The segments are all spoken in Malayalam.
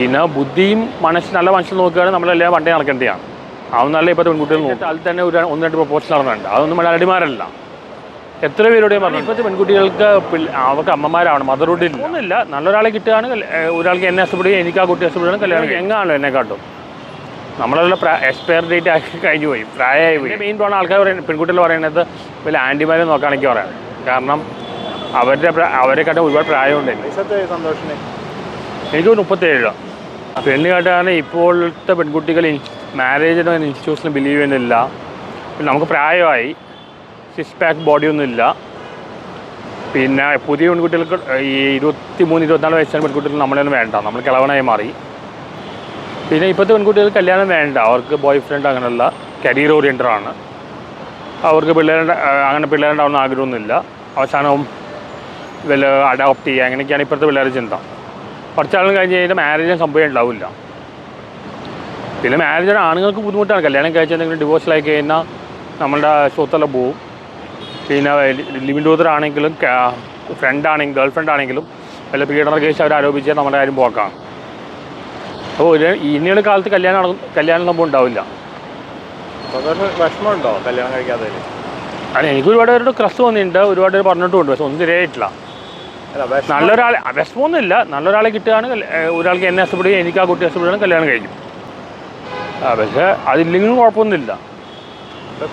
പിന്നെ ബുദ്ധിയും മനസ്സ് നല്ല മനസ്സിൽ നോക്കുകയാണെങ്കിൽ നമ്മളെല്ലാം വണ്ടി നടക്കേണ്ടതാണ്. അതൊന്നല്ല ഇപ്പോഴത്തെ പെൺകുട്ടികൾ നോക്കും അതിൽ തന്നെ ഒരു ഒന്ന് രണ്ട് പ്രൊപ്പോസൽ നടന്നുണ്ട് അതൊന്നും മലയാളിമാരല്ല എത്ര പേരുടെയും പറഞ്ഞു ഇപ്പോഴത്തെ പെൺകുട്ടികൾക്ക് അവർക്ക് അമ്മമാരാണ് മദർഹുഡ് ഇല്ല. ഒന്നുമില്ല. നല്ലൊരാളെ കിട്ടുകയാണെങ്കിൽ ഒരാൾക്ക് എന്നെ ഇഷ്ടപ്പെടുകയും എനിക്ക് ആ കുട്ടി ഇഷ്ടപ്പെടുകയും കല്യാണം എങ്ങാണല്ലോ എന്നെ കാട്ടും. നമ്മളെല്ലാം എക്സ്പയർ ഡേറ്റ് ആക്കി കഴിഞ്ഞു പോയി പ്രായമായി പോയി. മെയിൻ പോണ ആൾക്കാർ പറയുന്നത് പെൺകുട്ടികൾ പറയുന്നത് വലിയ ആന്റിമാരെ നോക്കുകയാണെങ്കിൽ പറയാം. കാരണം അവരുടെ അവരെക്കാട്ടും ഒരുപാട് പ്രായമുണ്ട്. എനിക്ക് മുപ്പത്തേഴ് പെണ്ണ് കേട്ടാണ് ഇപ്പോഴത്തെ പെൺകുട്ടികൾ മാരേജിന് ഇൻസ്റ്റിറ്റ്യൂഷനും ബിലീവ് ചെയ്യുന്നില്ല. പിന്നെ നമുക്ക് പ്രായമായി. സിക്സ് പാക്ക് ബോഡിയൊന്നും ഇല്ല. പിന്നെ പുതിയ പെൺകുട്ടികൾക്ക് ഈ ഇരുപത്തി മൂന്ന് ഇരുപത്തിനാല് വയസ്സായ പെൺകുട്ടികൾ നമ്മളൊന്നും വേണ്ട. നമ്മൾ കിളവനായി മാറി. പിന്നെ ഇപ്പോഴത്തെ പെൺകുട്ടികൾക്ക് കല്യാണം വേണ്ട. അവർക്ക് ബോയ് ഫ്രണ്ട് അങ്ങനെയുള്ള കരിയർ ഓറിയന്റഡ് ആണ്. അവർക്ക് പിള്ളേരുടെ അങ്ങനെ പിള്ളേരുണ്ടാവുന്ന ആഗ്രഹമൊന്നുമില്ല. അവസാനം വല്ല അഡോപ്റ്റ് ചെയ്യുക. അങ്ങനെയൊക്കെയാണ് ഇപ്പോഴത്തെ പിള്ളേരുടെ ചിന്ത. കുറച്ച് ആളുകൾ കഴിഞ്ഞ് കഴിഞ്ഞാൽ മാരേജിന് സംഭവം ഉണ്ടാവില്ല. പിന്നെ മാരേജ് ആണുങ്ങൾക്ക് ബുദ്ധിമുട്ടാണ്. കല്യാണം കഴിച്ച് എന്തെങ്കിലും ഡിവോഴ്സിലായി കഴിഞ്ഞാൽ നമ്മളുടെ സ്വത്തെല്ലാം പോവും പിന്നെ ലിവിൻ ടൂത്തർ ആണെങ്കിലും ഫ്രണ്ട് ആണെങ്കിലും ഗേൾ ഫ്രണ്ട് ആണെങ്കിലും വല്ല പീഡന കേസ് അവർ ആരോപിച്ചാൽ നമ്മുടെ കാര്യം പോക്കാണ്. അപ്പോൾ ഒരു ഇനിയുള്ള കാലത്ത് കല്യാണം കല്യാണം സംഭവം ഉണ്ടാവില്ല. വിഷമമുണ്ടോ കല്യാണം കഴിക്കാതെ അല്ല എനിക്ക് ഒരുപാട് പേരോട് ക്രസ് വന്നിട്ടുണ്ട്. ഒരുപാട് പേര് പറഞ്ഞിട്ടുമുണ്ട്. പക്ഷെ ഒന്നും ശരിയായിട്ടില്ല. നല്ലൊരാളെ വിഷമമൊന്നുമില്ല. നല്ലൊരാളെ കിട്ടുകയാണെങ്കിൽ ഒരാൾക്ക് എന്നെ ഇഷ്ടപ്പെടുകയും എനിക്ക് ആ കുട്ടി ഇഷ്ടപ്പെടുകയും കല്യാണം കഴിക്കും. ആ പക്ഷേ അതില്ലെങ്കിലും കുഴപ്പമൊന്നുമില്ല.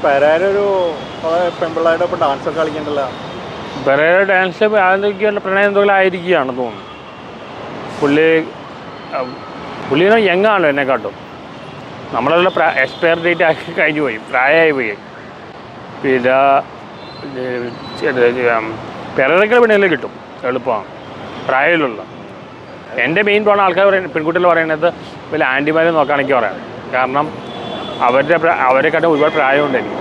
പെരേരൊരു ഒപ്പം ഡാൻസ് ഒക്കെ കളിക്കണ്ടല്ലോ? വേറെ ഡാൻസ് അതൊക്കെയുള്ള പ്രണയം എന്തെങ്കിലും ആയിരിക്കുകയാണ് തോന്നുന്നു. പുള്ളി പുള്ളിനെ യങ്ങാണല്ലോ എന്നെക്കാട്ടും. നമ്മളെല്ലാം പ്രാ എക്സ്പയർ ഡേറ്റ് ആക്കി കഴിഞ്ഞു പോയി. പ്രായമായി പോയി. പിന്നെ പെരേരൊക്കെ പിന്നെ കിട്ടും. എളുപ്പമാണ്. പ്രായമിലുള്ള എന്റെ മെയിൻ പോണ ആൾക്കാർ പറയുന്നത് പെൺകുട്ടികൾ പറയുന്നത് വലിയ ആന്റിമാരെ നോക്കുകയാണെങ്കിൽ പറയാം. കാരണം അവരുടെ അവരെ അവരെക്കാട്ടും ഒരുപാട് പ്രായമുണ്ട് എനിക്ക്.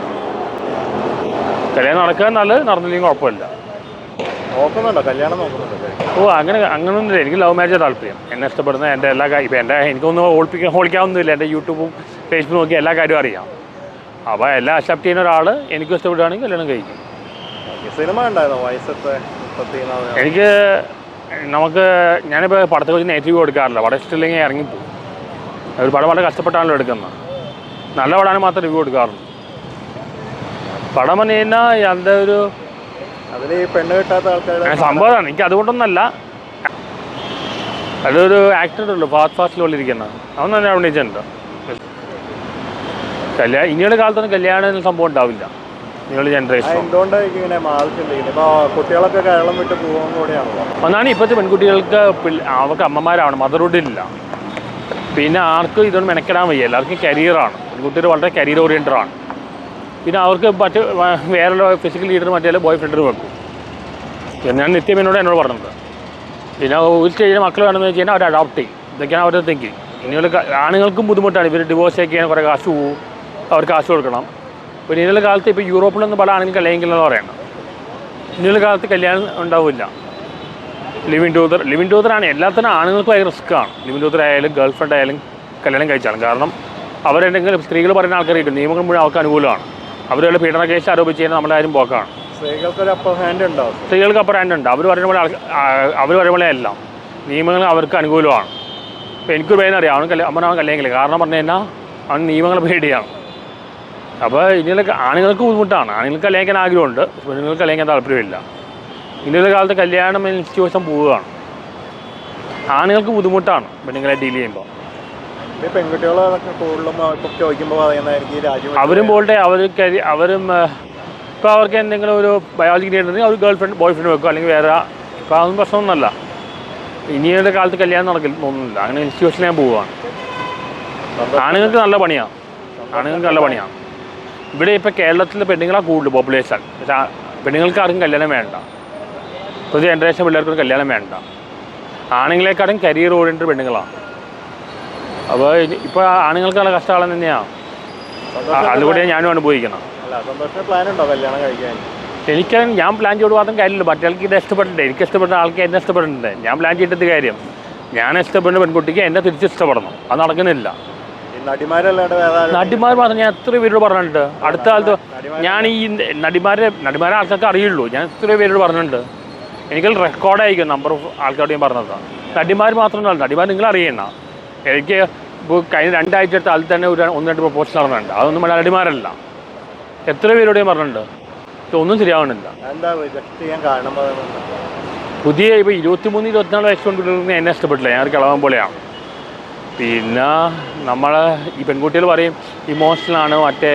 കല്യാണം നടക്കുക നല്ലത് നടന്നില്ലെങ്കിൽ കുഴപ്പമില്ല. നോക്കുന്നുണ്ടോ? കല്യാണം നോക്കുന്നുണ്ടോ? ഓ അങ്ങനെ അങ്ങനൊന്നുമില്ല. എനിക്ക് ലവ് മാരേജ് താല്പര്യം. എന്നെ ഇഷ്ടപ്പെടുന്ന എന്റെ എല്ലാ കാര്യം ഇപ്പം എന്റെ എനിക്കൊന്നും ഓൾപ്പിക്കാൻ ഹോളിക്കാവുന്നില്ല എന്റെ യൂട്യൂബും ഫേസ്ബുക്കും നോക്കി എല്ലാ കാര്യവും അറിയാം. അപ്പോൾ എല്ലാം അക്സെപ്റ്റ് ചെയ്യുന്ന ഒരാൾ എനിക്കും ഇഷ്ടപ്പെടുകയാണെങ്കിൽ കല്യാണം കഴിക്കും. സിനിമ ഉണ്ടായിരുന്നോ വയസ്സത്തെ എനിക്ക് നമുക്ക് ഞാനിപ്പോൾ പടത്തെ കുറിച്ച് നെഗറ്റീവ് കൊടുക്കാറില്ല പടം ഇഷ്ടമില്ലെങ്കിൽ ഇറങ്ങിപ്പോകും ഒരു പടം വളരെ കഷ്ടപ്പെട്ടാണല്ലോ എടുക്കുന്നത്. നല്ല പടമാണ് മാത്രം റിവ്യൂ കൊടുക്കാറുള്ളൂ പടം പറഞ്ഞു കഴിഞ്ഞാൽ അതിന്റെ ഒരു പെണ്ണ് കിട്ടാത്ത ആൾക്കാർ സംഭവമാണ് എനിക്ക് അതുകൊണ്ടൊന്നല്ല. അതൊരു ആക്ടർ ഉള്ളു ഫാസ്റ്റ് ഫാസ്റ്റിലുള്ളിരിക്കുന്നത് അവൻ തന്നെ അഭിനയിച്ചിട്ടുണ്ട് കല്യാണം ഇനിയുള്ള കാലത്തൊന്നും കല്യാണം സംഭവം ഉണ്ടാവില്ല. ആ, ജനറേഷൻ ഇങ്ങനെ കുട്ടികളൊക്കെ കേരളം വിട്ട് പോകുന്ന കൂടെയാണല്ലോ. ഒന്നാണ് ഇപ്പോഴത്തെ പെൺകുട്ടികൾക്ക് അവർക്ക് അമ്മമാരാണ് മദർഹുഡ് ഇല്ല. പിന്നെ ആർക്കും ഇതൊന്നും മെനക്കെടാൻ വയ്യ. എല്ലാവർക്കും കരിയറാണ് പെൺകുട്ടികൾ വളരെ കരിയർ ഓറിയന്റഡ് ആണ്. പിന്നെ അവർക്ക് മറ്റ് വേറെ ഫിസിക്കൽ ലീഡർ മറ്റേ ബോയ് ഫ്രണ്ടിന് വെക്കും. പിന്നെ ഞാൻ നിത്യം എന്നോട് എന്നോട് പറഞ്ഞത്. പിന്നെ ഒരു സ്റ്റേജിൽ മക്കൾ വേണമെന്ന് വെച്ച് കഴിഞ്ഞാൽ അവർ അഡോപ്റ്റ് ചെയ്യും. ഇതൊക്കെയാണ് അവരുടെ തിങ്കിങ് ഇനിയുള്ള ആണുങ്ങൾക്കും ബുദ്ധിമുട്ടാണ്. ഇവർ ഡിവോഴ്സ് ഒക്കെ കുറേ കാശ് പോവും. അവർക്ക് കാശ് കൊടുക്കണം. പിന്നെ ഇനിയുള്ള കാലത്ത് ഇപ്പോൾ യൂറോപ്പിലൊന്നും പല ആണെങ്കിലും കല്യാണിക്കില്ലെന്ന് പറയണം ഇനിയുള്ള കാലത്ത് കല്യാണം ഉണ്ടാവില്ല. ലിവിൻ ടൂതർ ലിവിൻ ടൂതറാണ്. എല്ലാത്തിനും ആണുങ്ങൾക്ക് ഭയങ്കര റിസ്ക്കാണ് ലിവിൻ ടൂതർ ആയാലും ഗേൾ ഫ്രണ്ട് ആയാലും കല്യാണം കഴിച്ചാണ് കാരണം അവരെന്തെങ്കിലും സ്ത്രീകൾ പറയുന്ന ആൾക്കാർ കിട്ടും നിയമങ്ങൾ മുഴുവൻ അവർക്ക് അനുകൂലമാണ്. അവരുടെ പീഡന കേസ് ആരോപിച്ച് കഴിഞ്ഞാൽ നമ്മുടെ ആരും പോക്കാണ്. സ്ത്രീകൾക്ക് ഒരു അപ്പർ ഹാൻഡ് ഉണ്ടാവും സ്ത്രീകൾക്ക് അപ്പുറം ഉണ്ട്. അവർ പറയുന്ന പോലെ അവർ പറയുന്ന പോലെ അല്ല. നിയമങ്ങൾ അവർക്ക് അനുകൂലമാണ്. ഇപ്പോൾ എനിക്കൊരു പേര് അറിയാം അവൻ കല്യാണം അവൻ കല്യാണം കാരണം പറഞ്ഞു കഴിഞ്ഞാൽ അവൻ നിയമങ്ങൾ പേടിയാണ്. അപ്പോൾ ഇനിയുള്ള ആണുങ്ങൾക്ക് ബുദ്ധിമുട്ടാണ്. ആണുങ്ങൾക്ക് കല്യാണിക്കാൻ ആഗ്രഹമുണ്ട്. പെണ്ണുങ്ങൾക്ക് കല്യാണിക്കാൻ താല്പര്യമില്ല. ഇനിയുള്ള കാലത്ത് കല്യാണം ഇൻസ്റ്റിറ്റ്യൂഷൻ പോവുകയാണ്. ആണുങ്ങൾക്ക് ബുദ്ധിമുട്ടാണ് പെണ്ണുങ്ങളെ ഡീൽ ചെയ്യുമ്പോൾ. അവരും പോട്ടെ അവർ കരി അവരും ഇപ്പോൾ അവർക്ക് എന്തെങ്കിലും ഒരു ബയോളജി ഉണ്ടെങ്കിൽ അവർ ഗേൾ ഫ്രണ്ട് ബോയ് ഫ്രണ്ട് വെക്കും. അല്ലെങ്കിൽ വേറെ ഇപ്പോൾ അതൊന്നും പ്രശ്നമൊന്നുമല്ല. ഇനിയുടെ കാലത്ത് കല്യാണം നടക്കില്ല തോന്നുന്നില്ല. അങ്ങനെ ഇൻസ്റ്റിറ്റ്യൂഷനിൽ ഞാൻ പോവുകയാണ്. ആണുങ്ങൾക്ക് നല്ല പണിയാണ് ആണുങ്ങൾക്ക് നല്ല പണിയാണ് ഇവിടെ ഇപ്പോൾ കേരളത്തിൽ പെണ്ണുങ്ങളാണ് കൂടുതൽ പോപ്പുലേഷൻ പക്ഷേ പെണ്ണുങ്ങൾക്ക് ആർക്കും കല്യാണം വേണ്ട. പുതിയ ജനറേഷൻ പിള്ളേർക്കൊരു കല്യാണം വേണ്ട. ആണുങ്ങളെക്കാളും കരിയർ ഓറിയന്റഡ് പെണ്ണുങ്ങളാണ് അപ്പോൾ ഇപ്പോൾ ആണുങ്ങൾക്കുള്ള കഷ്ടകാലം തന്നെയാണ് അതുകൂടെ ഞാനും അനുഭവിക്കണം. എനിക്ക് ഞാൻ പ്ലാൻ ചെയ്ത് മാത്രം കാര്യമില്ല. മറ്റേൾക്ക് ഇത് ഇഷ്ടപ്പെട്ടിട്ടുണ്ട്. എനിക്ക് ഇഷ്ടപ്പെട്ട ആൾക്ക് എന്നെ ഇഷ്ടപ്പെട്ടിട്ടുണ്ട്. ഞാൻ പ്ലാൻ ചെയ്തിട്ട് കാര്യം? ഞാൻ ഇഷ്ടപ്പെടുന്ന പെൺകുട്ടിക്ക് എന്നെ തിരിച്ച് ഇഷ്ടപ്പെടണം. അത് നടക്കുന്നില്ല. നടിമാർ മാത്രം ഞാൻ എത്ര പേരോട് പറഞ്ഞിട്ടുണ്ട്. അടുത്ത കാലത്ത് ഞാൻ ഈ നടിമാരെ നടിമാരെ ആൾക്കാർക്ക് അറിയുള്ളൂ. ഞാൻ എത്ര പേരോട് പറഞ്ഞിട്ടുണ്ട്. എനിക്ക് റെക്കോർഡായിരിക്കും നമ്പർ ഓഫ് ആൾക്കാരോട് ഞാൻ പറഞ്ഞതാണ് നടിമാർ മാത്രമല്ല നടിമാർ നിങ്ങൾ അറിയണ്ട. എനിക്ക് ഇപ്പോൾ കഴിഞ്ഞ രണ്ടാഴ്ച അടുത്ത അതിൽ തന്നെ ഒരു ഒന്ന് രണ്ട് പ്രപ്പോസൽ നടന്നിട്ടുണ്ട്. അതൊന്നും മല നടിമാരല്ല. എത്ര പേരോട് ഞാൻ പറഞ്ഞിട്ടുണ്ട്? ഇതൊന്നും ഒന്നും ശരിയാവണില്ല. പുതിയ ഇപ്പോൾ ഇരുപത്തിമൂന്ന് ഇരുപത്തിനാല് വയസ്സ് പെൺകുട്ടികൾക്ക് എന്നെ ഇഷ്ടപ്പെട്ടില്ല. ഞാൻ കിളവൻ പോലെയാണ്. പിന്നെ നമ്മൾ ഈ പെൺകുട്ടികൾ പറയും ഇമോഷണലാണ് മറ്റേ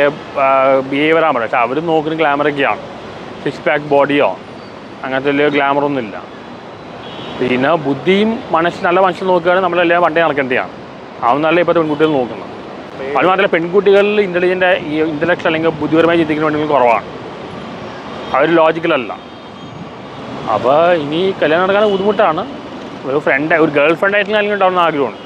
ബിഹേവിയറാണ് പക്ഷെ അവരും നോക്കുന്ന ഗ്ലാമറൊക്കെയാണ് സിക്സ് പാക്ക് ബോഡിയോ അങ്ങനത്തെ വലിയ ഗ്ലാമറൊന്നും ഇല്ല പിന്നെ ബുദ്ധിയും മനസ്സ് നല്ല മനുഷ്യൻ നോക്കുകയാണെങ്കിൽ നമ്മളെല്ലാം പണ്ടേ നടക്കേണ്ടതാണ്. അതൊന്നല്ല ഇപ്പോഴത്തെ പെൺകുട്ടികൾ നോക്കുന്നത്. അത് മാത്രമല്ല പെൺകുട്ടികളിൽ ഇന്റലിജന്റ് ഈ ഇന്റലക്ച്വൽ അല്ലെങ്കിൽ ബുദ്ധിപരമായി ചിന്തിക്കുന്ന പെൺകുട്ടികൾ കുറവാണ്. അവർ ലോജിക്കലല്ല അപ്പോൾ ഇനി കല്യാണം നടക്കാൻ ബുദ്ധിമുട്ടാണ്. ഒരു ഫ്രണ്ട് ഒരു ഗേൾ ഫ്രണ്ട് ആയിട്ട് അല്ലെങ്കിൽ ഉണ്ടാവുന്ന ആഗ്രഹമുണ്ട്.